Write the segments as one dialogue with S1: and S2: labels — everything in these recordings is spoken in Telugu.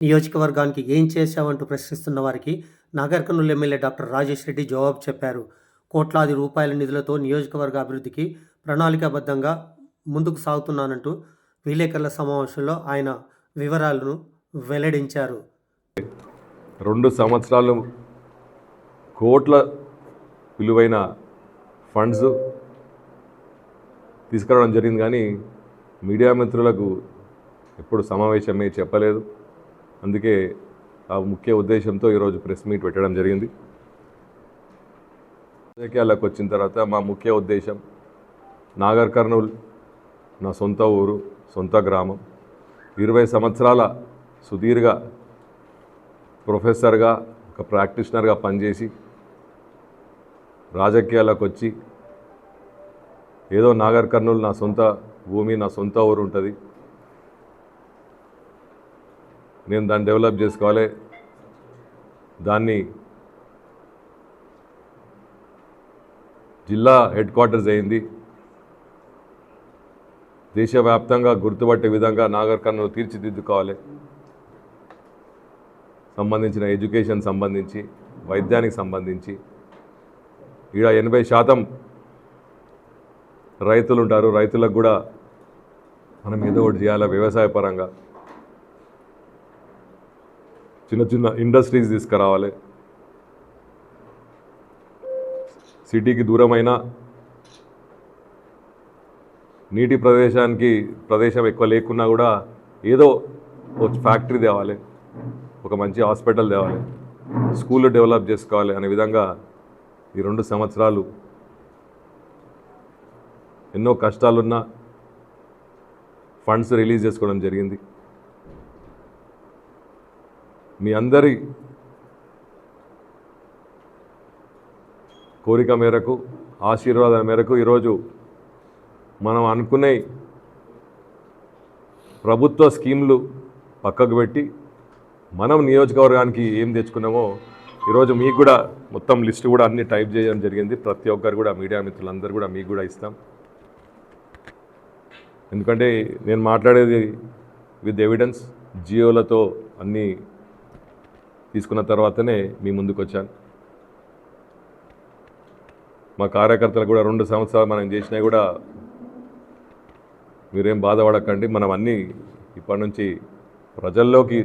S1: నియోజకవర్గానికి ఏం చేశావంటూ ప్రశ్నిస్తున్న వారికి నాగర్ కర్నూలు ఎమ్మెల్యే డాక్టర్ రాజేష్ రెడ్డి జవాబు చెప్పారు. కోట్లాది రూపాయల నిధులతో నియోజకవర్గ అభివృద్ధికి ప్రణాళికాబద్ధంగా ముందుకు సాగుతున్నానంటూ విలేకరుల సమావేశంలో ఆయన వివరాలను వెల్లడించారు.
S2: రెండు సంవత్సరాలు కోట్ల విలువైన ఫండ్స్ తీసుకురావడం జరిగింది కానీ మీడియా మిత్రులకు ఎప్పుడు సమావేశమే చెప్పలేదు. అందుకే ఆ ముఖ్య ఉద్దేశంతో ఈరోజు ప్రెస్ మీట్ పెట్టడం జరిగింది. రాజకీయాలకు వచ్చిన తర్వాత మా ముఖ్య ఉద్దేశం నాగర్ కర్నూల్ నా సొంత ఊరు సొంత గ్రామం. ఇరవై సంవత్సరాల సుదీర్ఘ ప్రొఫెసర్గా ఒక ప్రాక్టీషనర్గా పనిచేసి రాజకీయాలకు వచ్చి ఏదో నాగర్ కర్నూలు నా సొంత భూమి నా సొంత ఊరు ఉంటుంది. నేను దాన్ని డెవలప్ చేసుకోవాలి. దాన్ని జిల్లా హెడ్ క్వార్టర్స్ అయింది. దేశవ్యాప్తంగా గుర్తుపట్టే విధంగా నాగర్ కర్నూలు తీర్చిదిద్దుకోవాలి. సంబంధించిన ఎడ్యుకేషన్ సంబంధించి వైద్యానికి సంబంధించి. ఈడ ఎనభై శాతం రైతులు ఉంటారు రైతులకు కూడా మనం ఏదో ఒకటి చేయాలి వ్యవసాయ పరంగా. చిన్న చిన్న ఇండస్ట్రీస్ తీసుకురావాలి. సిటీకి దూరమైన నీటి ప్రదేశానికి ప్రదేశం ఎక్కువ లేకున్నా కూడా ఏదో ఒక ఫ్యాక్టరీ తేవాలి ఒక మంచి హాస్పిటల్ తేవాలి స్కూల్ డెవలప్ చేసుకోవాలి అనే విధంగా ఈ రెండు సంవత్సరాలు ఎన్నో కష్టాలున్నా ఫండ్స్ రిలీజ్ చేసుకోవడం జరిగింది. మీ అందరి కోరిక మేరకు ఆశీర్వాదం మేరకు ఈరోజు మనం అనుకునే ప్రభుత్వ స్కీమ్లు పక్కకు పెట్టి మనం నియోజకవర్గానికి ఏం తెచ్చుకున్నామో ఈరోజు మీకు కూడా మొత్తం లిస్ట్ కూడా అన్ని టైప్ చేయడం జరిగింది. ప్రతి ఒక్కరు కూడా మీడియా మిత్రులందరూ కూడా మీకు కూడా ఇస్తాం. ఎందుకంటే నేను మాట్లాడేది విత్ ఎవిడెన్స్ జియోలతో అన్నీ తీసుకున్న తర్వాతనే మీ ముందుకు వచ్చాను మా కార్యకర్తలు కూడా రెండు సంవత్సరాలు మనం చేసినా కూడా మీరేం బాధపడకండి మనం అన్నీ ఇప్పటి నుంచి ప్రజల్లోకి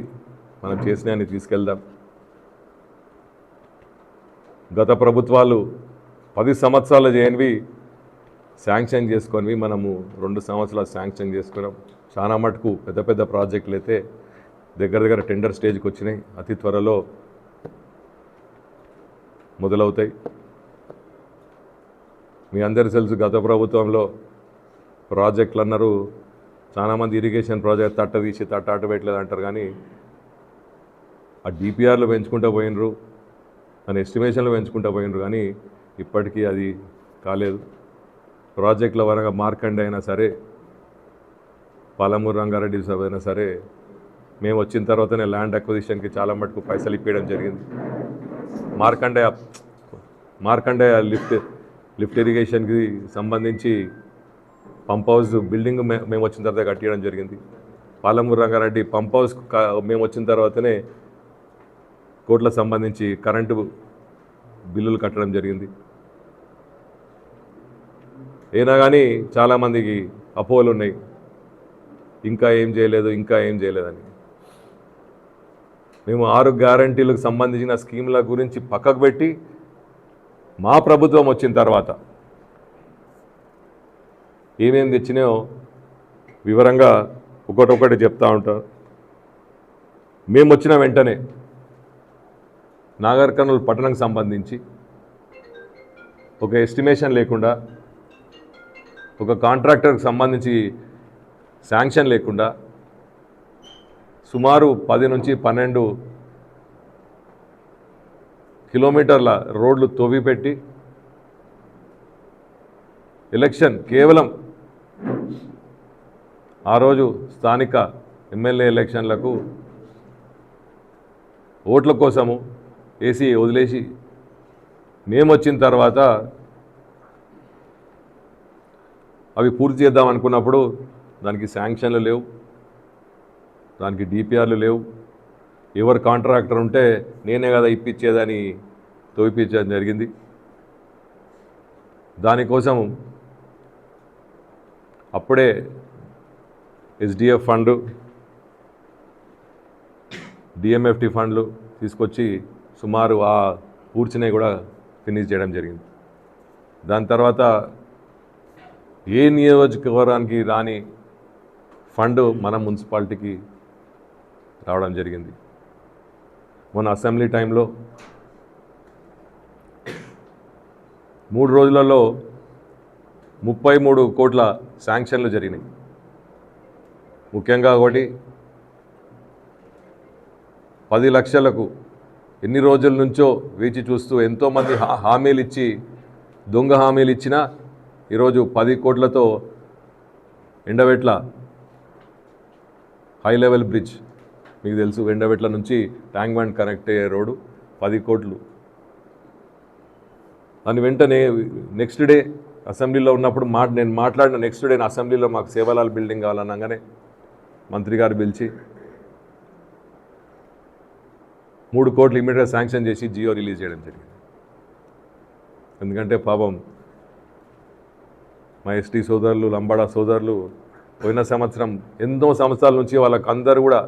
S2: మనం చేసినవన్నీ తీసుకెళ్దాం. గత ప్రభుత్వాలు పది సంవత్సరాలు చేయనివి శాంక్షన్ చేసుకొని మనము రెండు సంవత్సరాలు శాంక్షన్ చేసుకున్నాం. చాలా మటుకు పెద్ద పెద్ద ప్రాజెక్టులు అయితే దగ్గర దగ్గర టెండర్ స్టేజ్కి వచ్చినాయి. అతి త్వరలో మొదలవుతాయి. మీ అందరి తెలుసు గత ప్రభుత్వంలో ప్రాజెక్టులు అన్నారు చాలామంది ఇరిగేషన్ ప్రాజెక్ట్ తట్ట తీసి తట్ట అట్ట పెట్టలేదు అంటారు కానీ ఆ డిపిఆర్లు పెంచుకుంటూ పోయినరు దాని ఎస్టిమేషన్లు పెంచుకుంటూ పోయినరు కానీ ఇప్పటికీ అది కాలేదు. ప్రాజెక్టుల వరంగా మార్కండ్ అయినా సరే పాలమూరు రంగారెడ్డి సభ అయినా సరే మేము వచ్చిన తర్వాతనే ల్యాండ్ అక్విజిషన్కి చాలా మటుకు పైసలు ఇప్పించడం జరిగింది. మార్కండేయ మార్కండేయ లిఫ్ట్ లిఫ్ట్ ఇరిగేషన్కి సంబంధించి పంప్ హౌస్ బిల్డింగ్ మేము వచ్చిన తర్వాత కట్టించడం జరిగింది. పాలమూరు రంగారెడ్డి పంప్ హౌస్ మేము వచ్చిన తర్వాతనే కోట్లకు సంబంధించి కరెంటు బిల్లులు కట్టడం జరిగింది. అయినా కానీ చాలామందికి అపోహలు ఉన్నాయి ఇంకా ఏం చేయలేదు ఇంకా ఏం చేయలేదని. మేము ఆరు గ్యారంటీలకు సంబంధించిన స్కీముల గురించి పక్కకు పెట్టి మా ప్రభుత్వం వచ్చిన తర్వాత ఏమేమి తెచ్చినాయో వివరంగా ఒకటొకటి చెప్తా ఉంటారు మేము వచ్చిన వెంటనే నాగర్ కర్నూలు పట్టణంకి సంబంధించి ఒక ఎస్టిమేషన్ లేకుండా ఒక కాంట్రాక్టర్కి సంబంధించి శాంక్షన్ లేకుండా సుమారు పది నుంచి పన్నెండు కిలోమీటర్ల రోడ్లు తోవిపెట్టి ఎలక్షన్ కేవలం ఆ రోజు స్థానిక ఎమ్మెల్యే ఎలక్షన్లకు ఓట్ల కోసము ఏసీ వదిలేసి మేము వచ్చిన తర్వాత అవి పూర్తి చేద్దాం అనుకున్నప్పుడు దానికి శాంక్షన్లు లేవు. దానికి డిపిఆర్లు లేవు. ఎవరు కాంట్రాక్టర్ ఉంటే నేనే కదా ఇప్పించేదని తోపించడం జరిగింది. దానికోసం అప్పుడే ఎస్డిఎఫ్ ఫండ్ డిఎంఎఫ్టి ఫండ్లు తీసుకొచ్చి సుమారు ఆ పూడ్చినవి కూడా ఫినిష్ చేయడం జరిగింది. దాని తర్వాత ఏ నియోజకవర్గానికి రాని ఫండ్ మన మున్సిపాలిటీకి రావడం జరిగింది. మన అసెంబ్లీ టైంలో మూడు రోజులలో ముప్పై మూడు కోట్ల శాంక్షన్లు జరిగినాయి. ముఖ్యంగా ఒకటి పది లక్షలకు ఎన్ని రోజుల నుంచో వేచి చూస్తూ ఎంతోమంది హా- హామీలు ఇచ్చి దొంగ హామీలు ఇచ్చినా ఈరోజు పది కోట్లతో ఎండవెట్ల హై లెవెల్ బ్రిడ్జ్ మీకు తెలుసు ఎండవెట్ల నుంచి ట్యాంక్ బండ్ కనెక్ట్ అయ్యే రోడ్డు పది కోట్లు. దాని వెంటనే నెక్స్ట్ డే అసెంబ్లీలో ఉన్నప్పుడు మాట నేను మాట్లాడిన నెక్స్ట్ డే అసెంబ్లీలో మాకు సేవలాల్ బిల్డింగ్ కావాలనగానే మంత్రి గారు పిలిచి మూడు కోట్లు ఇమీడియట్గా శాంక్షన్ చేసి జియో రిలీజ్ చేయడం జరిగింది. ఎందుకంటే పాపం మా ఎస్టీ సోదరులు లంబాడా సోదరులు పోయిన సంవత్సరం ఎన్నో సంవత్సరాల నుంచి వాళ్ళకు అందరూ కూడా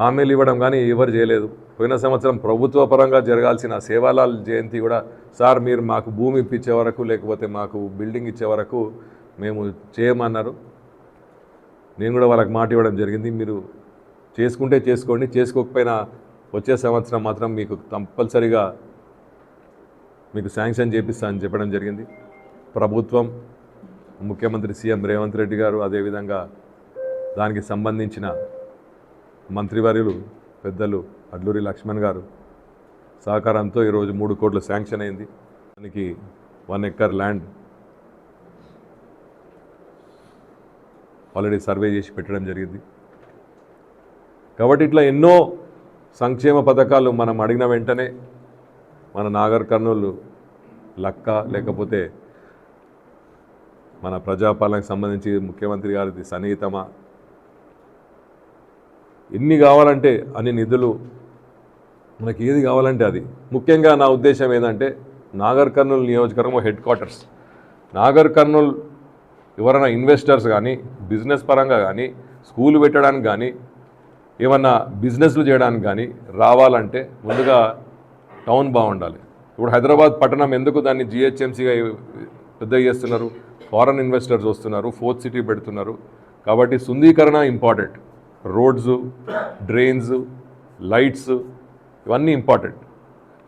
S2: హామీలు ఇవ్వడం కానీ ఎవరు చేయలేదు. పోయిన సంవత్సరం ప్రభుత్వ పరంగా జరగాల్సిన సేవాలాల్ జయంతి కూడా సార్ మీరు మాకు భూమి ఇప్పించే వరకు లేకపోతే మాకు బిల్డింగ్ ఇచ్చే వరకు మేము చేయమన్నారు. నేను కూడా వాళ్ళకి మాట ఇవ్వడం జరిగింది. మీరు చేసుకుంటే చేసుకోండి. చేసుకోకపోయినా వచ్చే సంవత్సరం మాత్రం మీకు కంపల్సరిగా మీకు శాంక్షన్ చేపిస్తా అని చెప్పడం జరిగింది. ప్రభుత్వం ముఖ్యమంత్రి సీఎం రేవంత్ రెడ్డి గారు అదేవిధంగా దానికి సంబంధించిన మంత్రివర్యులు పెద్దలు అడ్లూరి లక్ష్మణ్ గారు సహకారంతో ఈరోజు మూడు కోట్లు శాంక్షన్ అయింది. దానికి one acre land already survey చేసి పెట్టడం జరిగింది. కాబట్టి ఇట్లా ఎన్నో సంక్షేమ పథకాలు మనం అడిగిన వెంటనే మన నాగర్ కర్నూలు లక్క లేకపోతే మన ప్రజాపాలనకు సంబంధించి ముఖ్యమంత్రి గారిది సన్నిహితమా? ఎన్ని కావాలంటే అన్ని నిధులు మనకి ఏది కావాలంటే అది. ముఖ్యంగా నా ఉద్దేశం ఏంటంటే నాగర్ కర్నూలు నియోజకవర్గం హెడ్ క్వార్టర్స్. నాగర్ కర్నూలు ఎవరైనా ఇన్వెస్టర్స్ కానీ బిజినెస్ పరంగా కానీ స్కూల్ పెట్టడానికి కానీ ఏమన్నా బిజినెస్లు చేయడానికి కానీ రావాలంటే ముందుగా టౌన్ బాగుండాలి. ఇప్పుడు హైదరాబాద్ పట్టణం ఎందుకు దాన్ని జిహెచ్ఎంసీగా పెద్ద చేస్తున్నారు? ఫారెన్ ఇన్వెస్టర్స్ వస్తున్నారు ఫోర్త్ సిటీ పెడుతున్నారు. కాబట్టి సుందీకరణ ఇంపార్టెంట్. రోడ్స్ డ్రైన్స్ లైట్స్ ఇవన్నీ ఇంపార్టెంట్.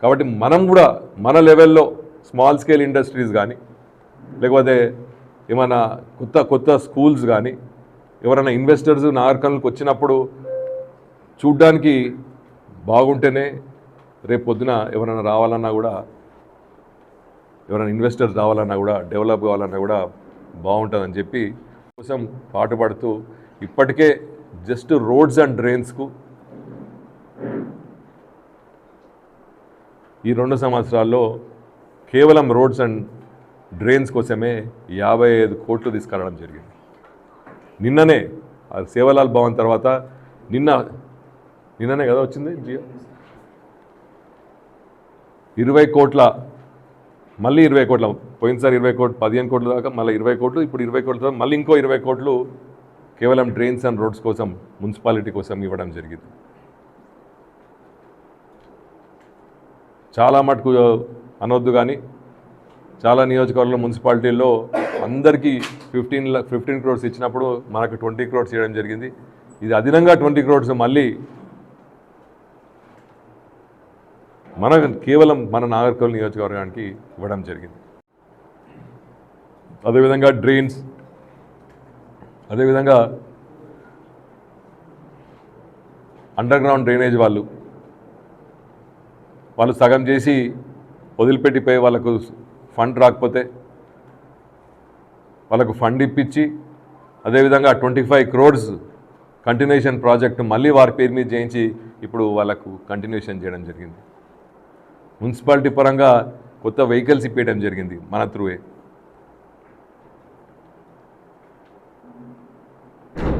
S2: కాబట్టి మనం కూడా మన లెవెల్లో స్మాల్ స్కేల్ ఇండస్ట్రీస్ కానీ లేకపోతే ఏమైనా కొత్త కొత్త స్కూల్స్ కానీ ఎవరైనా ఇన్వెస్టర్స్ నాగరికల్కి వచ్చినప్పుడు చూడ్డానికి బాగుంటేనే రేపు పొద్దున ఎవరైనా రావాలన్నా కూడా ఎవరైనా ఇన్వెస్టర్స్ రావాలన్నా కూడా డెవలప్ కావాలన్నా కూడా బాగుంటుందని చెప్పి కోసం పాటుపడుతూ ఇప్పటికే జస్ట్ రోడ్స్ అండ్ డ్రైన్స్కు. ఈ రెండు సంవత్సరాల్లో కేవలం రోడ్స్ అండ్ డ్రైన్స్ కోసమే యాభై ఐదు కోట్లు తీసుకురావడం జరిగింది. నిన్ననే ఆ సేవలాల్ భవన్ తర్వాత నిన్న నిన్ననే కదా వచ్చింది జియో? ఇరవై కోట్ల మళ్ళీ ఇరవై కోట్ల పోయినసారి ఇరవై కోట్లు పదిహేను కోట్ల దాకా మళ్ళీ ఇరవై కోట్లు ఇప్పుడు ఇరవై కోట్ల మళ్ళీ ఇంకో ఇరవై కోట్లు కేవలం డ్రైన్స్ అండ్ రోడ్స్ కోసం మున్సిపాలిటీ కోసం ఇవ్వడం జరిగింది. చాలా మటుకు అనొద్దు కానీ చాలా నియోజకవర్గంలో మున్సిపాలిటీల్లో అందరికీ ఫిఫ్టీన్ ఫిఫ్టీన్ క్రోడ్స్ ఇచ్చినప్పుడు మనకు ట్వంటీ క్రోడ్స్ ఇవ్వడం జరిగింది. ఇది అదనంగా ట్వంటీ క్రోడ్స్ మళ్ళీ మన కేవలం మన నాగర్కర్నూలు నియోజకవర్గానికి ఇవ్వడం జరిగింది. అదేవిధంగా డ్రైన్స్ అదేవిధంగా అండర్ గ్రౌండ్ డ్రైనేజ్ వాళ్ళు వాళ్ళు సగం చేసి వదిలిపెట్టిపోయి వాళ్ళకు ఫండ్ రాకపోతే వాళ్ళకు ఫండ్ ఇప్పించి అదేవిధంగా twenty five crores continuation project మళ్ళీ వారి పేరు మీద చేయించి ఇప్పుడు వాళ్ళకు కంటిన్యూషన్ చేయడం జరిగింది. మున్సిపాలిటీ పరంగా కొత్త వెహికల్స్ ఇప్పేయడం జరిగింది మన త్రూవే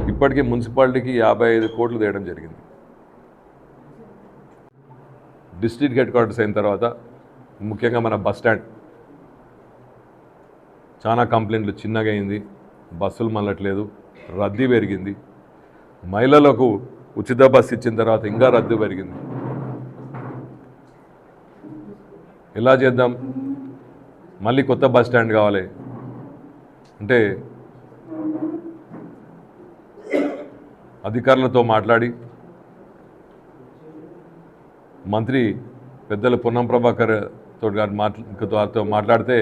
S2: ఇప్పటికీ మున్సిపాలిటీకి యాభై ఐదు కోట్లు తేయడం జరిగింది. డిస్ట్రిక్ట్ హెడ్ క్వార్టర్స్ అయిన తర్వాత ముఖ్యంగా మన బస్ స్టాండ్ చాలా కంప్లైంట్లు చిన్నగా అయింది. బస్సులు మళ్ళట్లేదు రద్దీ పెరిగింది. మహిళలకు ఉచిత బస్సు ఇచ్చిన తర్వాత ఇంకా రద్దీ పెరిగింది. ఎలా చేద్దాం? మళ్ళీ కొత్త బస్ స్టాండ్ కావాలి. అంటే అధికారులతో మాట్లాడి మంత్రి పెద్దల పొన్నం ప్రభాకర్ తోటి గారు మాట్లాతో మాట్లాడితే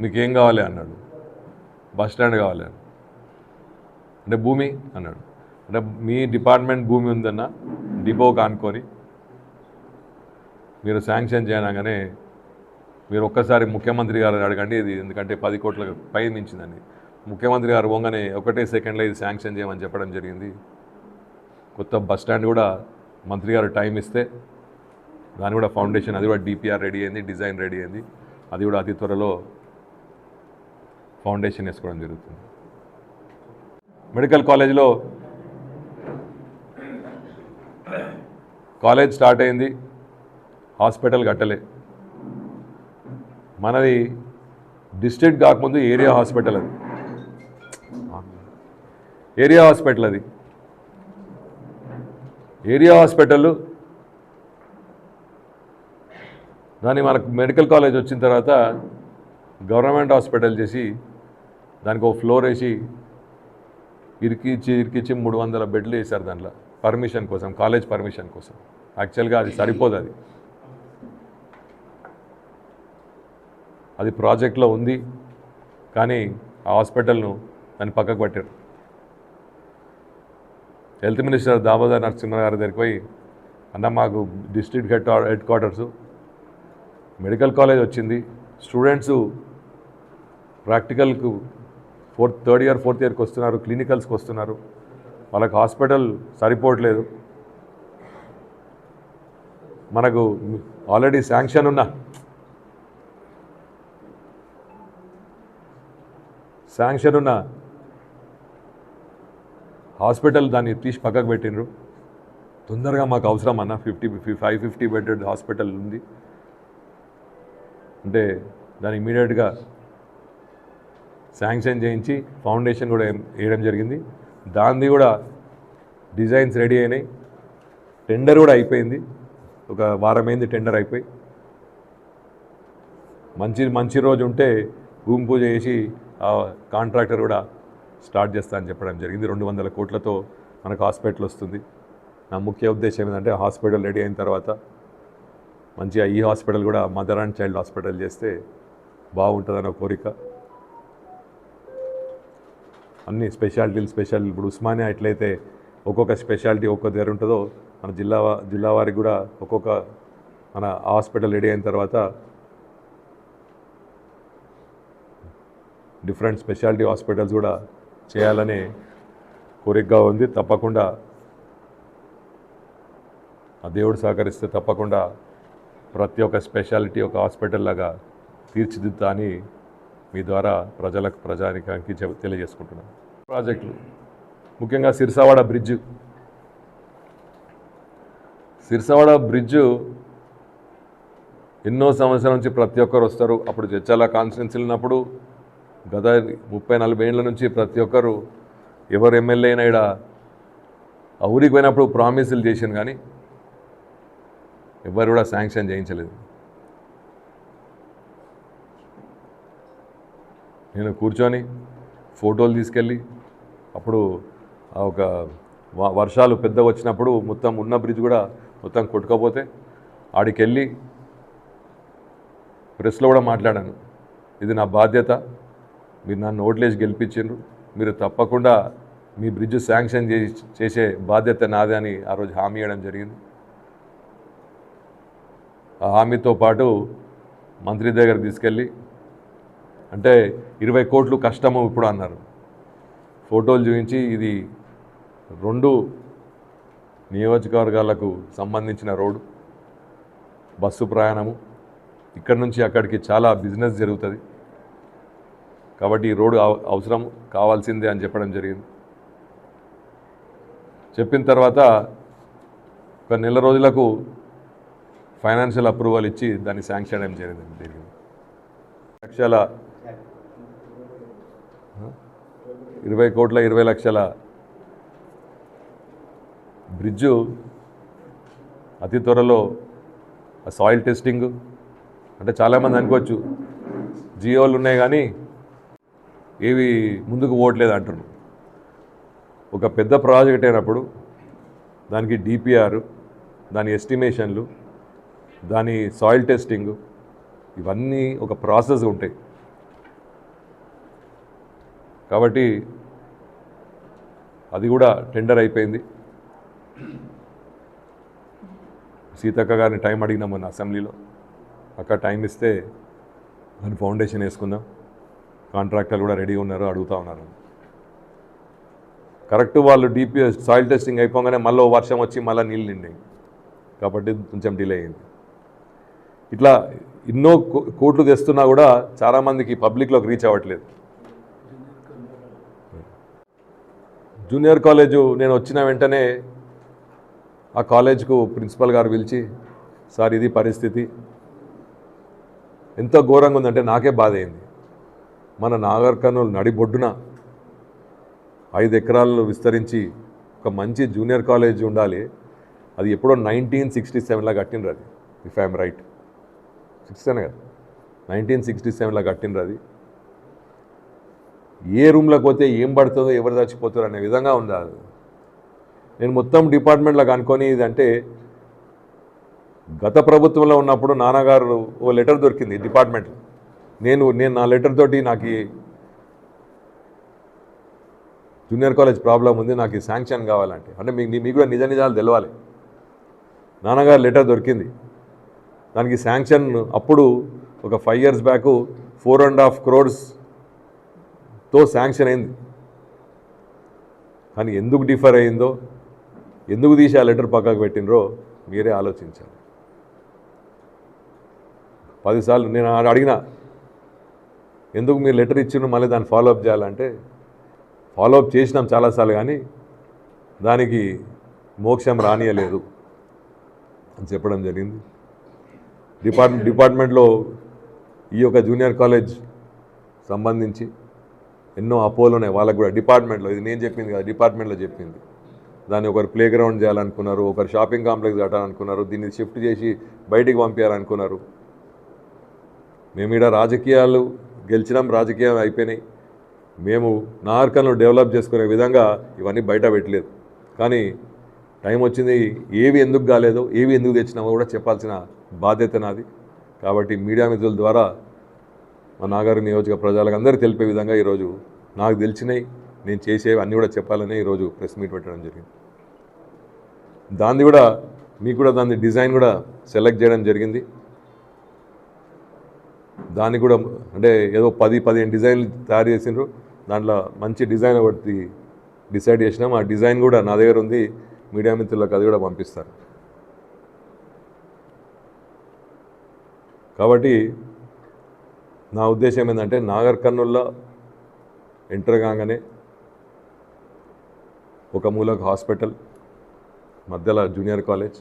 S2: నీకేం కావాలి? అన్నాడు. బస్ స్టాండ్ కావాలి. అంటే భూమి? అన్నాడు. అంటే మీ డిపార్ట్మెంట్ భూమి ఉందన్న డిపో కానుకొని మీరు శాంక్షన్ చేయనగానే మీరు ఒక్కసారి ముఖ్యమంత్రి గారిని అడగండి ఇది ఎందుకంటే పది కోట్ల పై మించిందని ముఖ్యమంత్రి గారు పోగానే ఒకటే సెకండ్లో ఇది శాంక్షన్ చేయమని చెప్పడం జరిగింది. కొత్త బస్ స్టాండ్ కూడా మంత్రి గారు టైం ఇస్తే దాని కూడా ఫౌండేషన్ అది కూడా డిపిఆర్ రెడీ అయింది డిజైన్ రెడీ అయింది. అది కూడా అతి త్వరలో ఫౌండేషన్ వేసుకోవడం జరుగుతుంది. మెడికల్ కాలేజ్లో కాలేజ్ స్టార్ట్ అయింది. హాస్పిటల్ కట్టలే. మనది డిస్ట్రిక్ట్ కాకముందు ఏరియా హాస్పిటల్ అది. ఏరియా హాస్పిటల్ అది. Area hospital. దాన్ని మనకు మెడికల్ కాలేజ్ వచ్చిన తర్వాత గవర్నమెంట్ హాస్పిటల్ చేసి దానికి ఒక ఫ్లోర్ వేసి ఇరికిచ్చి ఇరికిచ్చి మూడు వందల బెడ్లు వేశారు దాంట్లో. పర్మిషన్ కోసం కాలేజ్ పర్మిషన్ కోసం. యాక్చువల్గా అది సరిపోదు అది. అది ప్రాజెక్ట్లో ఉంది కానీ ఆ హాస్పిటల్ను దాన్ని పక్కకు పట్టారు. హెల్త్ మినిస్టర్ దామోదర్ నరసింహ గారి దగ్గరికి పోయి అన్న మాకు district head head quarters medical college వచ్చింది. స్టూడెంట్స్ ప్రాక్టికల్కు ఫోర్త్ థర్డ్ ఇయర్ ఫోర్త్ ఇయర్కి వస్తున్నారు క్లినికల్స్కి వస్తున్నారు. వాళ్ళకి హాస్పిటల్ సరిపోవట్లేదు. మనకు ఆల్రెడీ శాంక్షన్ ఉన్న శాంక్షన్ ఉన్న హాస్పిటల్ దాన్ని తీసి పక్కకు పెట్టిండ్రు. తొందరగా మాకు అవసరం అన్న fifty five fifty bedded hospital ఉంది. అంటే దాన్ని ఇమీడియట్గా శాంక్షన్ చేయించి ఫౌండేషన్ కూడా వేయడం జరిగింది. దానిది కూడా డిజైన్స్ రెడీ అయినాయి. టెండర్ కూడా అయిపోయింది. ఒక వారమైంది టెండర్ అయిపోయి. మంచి మంచి రోజు ఉంటే భూమి పూజ చేసి కాంట్రాక్టర్ కూడా స్టార్ట్ చేస్తా అని చెప్పడం జరిగింది. రెండు వందల కోట్లతో మనకు హాస్పిటల్ వస్తుంది. నా ముఖ్య ఉద్దేశం ఏంటంటే హాస్పిటల్ రెడీ అయిన తర్వాత మంచిగా ఈ హాస్పిటల్ కూడా మదర్ అండ్ చైల్డ్ హాస్పిటల్ చేస్తే బాగుంటుందన్న కోరిక. అన్ని స్పెషాలిటీలు స్పెషల్ ఇప్పుడు ఉస్మానియా ఎట్లయితే ఒక్కొక్క స్పెషాలిటీ ఒక్కొక్క దగ్గర ఉంటుందో మన జిల్లా జిల్లా వారికి కూడా ఒక్కొక్క మన హాస్పిటల్ రెడీ అయిన తర్వాత డిఫరెంట్ స్పెషాలిటీ హాస్పిటల్స్ కూడా చేయాలనే కోరికగా ఉంది. తప్పకుండా ఆ దేవుడు సహకరిస్తే తప్పకుండా ప్రతి ఒక్క స్పెషాలిటీ ఒక హాస్పిటల్ లాగా తీర్చిదిద్దా అని మీ ద్వారా ప్రజలకు ప్రజానికానికి తెలియజేసుకుంటున్నాను ప్రాజెక్టులు. ముఖ్యంగా సిరిసావాడ బ్రిడ్జ్. సిరిసావాడ బ్రిడ్జ్ ఎన్నో సంవత్సరాల నుంచి ప్రతి ఒక్కరు వస్తారు. అప్పుడు జడ్చాల కాన్స్టిట్యున్సీలు ఉన్నప్పుడు గత ముప్పై నలభై ఏళ్ళ నుంచి ప్రతి ఒక్కరు ఎవరు ఎమ్మెల్యే అయినా ఈడ ఆ ఊరికి పోయినప్పుడు ప్రామిసులు చేశాను కానీ ఎవరు కూడా శాంక్షన్ చేయించలేదు. నేను కూర్చొని ఫోటోలు తీసుకెళ్ళి అప్పుడు ఒక వర్షాలు పెద్ద వచ్చినప్పుడు మొత్తం ఉన్న బ్రిడ్జ్ కూడా మొత్తం కొట్టుకపోతే ఆడికి వెళ్ళి ప్రెస్లో కూడా మాట్లాడాను. ఇది నా బాధ్యత. మీరు నన్ను ఓట్లేసి గెలిపించిండ్రు. మీరు తప్పకుండా మీ బ్రిడ్జ్ శాంక్షన్ చేసి చేసే బాధ్యత నాదే అని ఆ రోజు హామీ ఇవ్వడం జరిగింది. ఆ హామీతో పాటు మంత్రి దగ్గర తీసుకెళ్ళి అంటే ఇరవై కోట్లు కష్టము ఇప్పుడు అన్నారు. ఫోటోలు చూపించి ఇది రెండు నియోజకవర్గాలకు సంబంధించిన రోడ్డు బస్సు ప్రయాణము. ఇక్కడ నుంచి అక్కడికి చాలా బిజినెస్ జరుగుతుంది. కాబట్టి ఈ రోడ్డు అవ- అవసరం కావాల్సిందే అని చెప్పడం జరిగింది. చెప్పిన తర్వాత ఒక నెల రోజులకు ఫైనాన్షియల్ అప్రూవల్ ఇచ్చి దాన్ని శాంక్షన్ చేయడం జరిగింది. జరిగింది లక్షల ఇరవై కోట్ల ఇరవై లక్షల బ్రిడ్జు అతి త్వరలో సాయిల్ టెస్టింగ్. అంటే చాలామంది అనుకోవచ్చు జియోలు ఉన్నాయి కానీ ఏవి ముందుకు పోవట్లేదు అంటున్నారు. ఒక పెద్ద ప్రాజెక్ట్ అయినప్పుడు దానికి డిపిఆర్ దాని ఎస్టిమేషన్లు దాని సాయిల్ టెస్టింగ్ ఇవన్నీ ఒక ప్రాసెస్ ఉంటాయి. కాబట్టి అది కూడా టెండర్ అయిపోయింది. సీతక్క గారిని టైం అడిగినాం మొన్న అసెంబ్లీలో. అక్క టైం ఇస్తే దాని ఫౌండేషన్ వేసుకుందాం. కాంట్రాక్టర్లు కూడా రెడీ ఉన్నారు అడుగుతా ఉన్నారు. కరెక్ట్ వాళ్ళు డిపిఎస్ సాయిల్ టెస్టింగ్ అయిపోగానే మళ్ళీ వర్షం వచ్చి మళ్ళీ నీళ్ళు నిండాయి. కాబట్టి కొంచెం డిలే అయింది. ఇట్లా ఎన్నో కోట్లు తెస్తున్నా కూడా చాలామందికి పబ్లిక్లోకి రీచ్ అవ్వట్లేదు. జూనియర్ కాలేజు నేను వచ్చిన వెంటనే ఆ కాలేజ్కు ప్రిన్సిపల్ గారు పిలిచి సార్ ఇది పరిస్థితి. ఎంత ఘోరంగా ఉందంటే నాకే బాధ అయింది. మన నాగర్ కర్నూలు నడిబొడ్డున ఐదు ఎకరాలు విస్తరించి ఒక మంచి జూనియర్ కాలేజ్ ఉండాలి. అది ఎప్పుడో నైన్టీన్ సిక్స్టీ సెవెన్లో కట్టినరు అది if I'm right. Sixty seven కదా? నైన్టీన్ సిక్స్టీ సెవెన్లో కట్టినరు అది. ఏ రూమ్లోకి పోతే ఏం పడుతుందో ఎవరు చచ్చిపోతారు అనే విధంగా ఉంది అది? నేను మొత్తం డిపార్ట్మెంట్లో కనుక్కొని ఇదంటే గత ప్రభుత్వంలో ఉన్నప్పుడు నాన్నగారు ఓ లెటర్ దొరికింది డిపార్ట్మెంట్లో. నేను నేను నా లెటర్ తోటి నాకు జూనియర్ కాలేజ్ ప్రాబ్లం ఉంది నాకు శాంక్షన్ కావాలంటే. అంటే మీకు మీకు కూడా నిజ నిజాలు తెలవాలి. నాన్నగారు లెటర్ దొరికింది. దానికి శాంక్షన్ అప్పుడు ఒక five years back four and half క్రోడ్స్తో sanction అయింది. కానీ ఎందుకు డిఫర్ అయిందో ఎందుకు తీసి ఆ లెటర్ పక్కకు పెట్టినరో మీరే ఆలోచించాలి. పదిసార్లు నేను ఆడ అడిగిన ఎందుకు మీరు లెటర్ ఇచ్చిన మళ్ళీ దాన్ని ఫాలోఅప్ చేయాలంటే ఫాలోఅప్ చేసినాం చాలాసార్లు కానీ దానికి మోక్షం రానియలేదు అని చెప్పడం జరిగింది. డిపార్ట్ డిపార్ట్మెంట్లో ఈ యొక్క జూనియర్ కాలేజ్ సంబంధించి ఎన్నో అపోలు ఉన్నాయి. వాళ్ళకు కూడా డిపార్ట్మెంట్లో ఇది నేను చెప్పింది కదా డిపార్ట్మెంట్లో చెప్పింది. దాన్ని ఒకరు ప్లే గ్రౌండ్ చేయాలనుకున్నారు ఒకరు షాపింగ్ కాంప్లెక్స్ కట్టాలనుకున్నారు దీన్ని షిఫ్ట్ చేసి బయటికి పంపించాలనుకున్నారు. మేము ఇక్కడ రాజకీయాలు గెలిచినాం రాజకీయం అయిపోయినాయి. మేము నార్కన్ను డెవలప్ చేసుకునే విధంగా ఇవన్నీ బయట పెట్టలేదు. కానీ టైం వచ్చింది ఏవి ఎందుకు కాలేదో ఏవి ఎందుకు తెచ్చినామో కూడా చెప్పాల్సిన బాధ్యత నాది. కాబట్టి మీడియా మిత్రుల ద్వారా మా నాగారు నియోజక ప్రజలకు అందరూ తెలిపే విధంగా ఈరోజు నాకు తెలిసినవి నేను చేసేవి అన్నీ కూడా చెప్పాలని ఈరోజు ప్రెస్ మీట్ పెట్టడం జరిగింది. దాన్ని కూడా మీకు కూడా దాని డిజైన్ కూడా సెలెక్ట్ చేయడం జరిగింది. దాన్ని కూడా అంటే ఏదో పది పదిహేను డిజైన్లు తయారు చేసిండ్రు. దాంట్లో మంచి డిజైన్ ఒకటి డిసైడ్ చేసినాం. ఆ డిజైన్ కూడా నా దగ్గర ఉంది. మీడియా మిత్రులకు అది కూడా పంపిస్తారు కాబట్టి నా ఉద్దేశం ఏంటంటే నాగర్ కర్నూల్లో ఎంటర్ కాగానే ఒక మూలకు హాస్పిటల్ మధ్యలో జూనియర్ కాలేజ్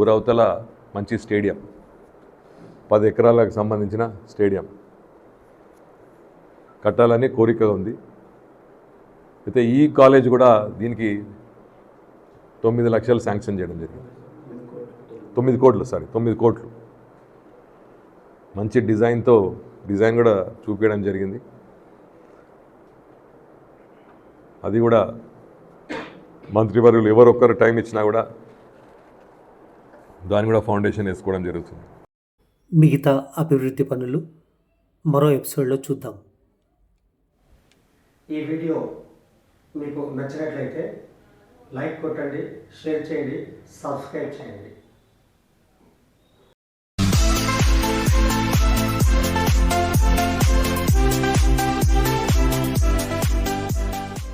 S2: ఊరవతల మంచి స్టేడియం. పది ఎకరాలకు సంబంధించిన స్టేడియం. కట్టాలని కోరిక ఉంది. అయితే ఈ కాలేజ్ కూడా దీనికి తొమ్మిది లక్షలు శాంక్షన్ చేయడం జరిగింది. తొమ్మిది కోట్లు సారీ తొమ్మిది కోట్లు. మంచి డిజైన్తో డిజైన్ కూడా చూపించడం జరిగింది. అది కూడా మంత్రివర్యులు ఎవరొక్కరు టైం ఇచ్చినా కూడా దాన్ని కూడా ఫౌండేషన్ వేసుకోవడం జరుగుతుంది.
S1: మిగతా అభివృద్ధి పనులు మరో ఎపిసోడ్లో చూద్దాం. ఈ వీడియో మీకు నచ్చినట్లయితే లైక్ కొట్టండి షేర్ చేయండి సబ్స్క్రైబ్ చేయండి.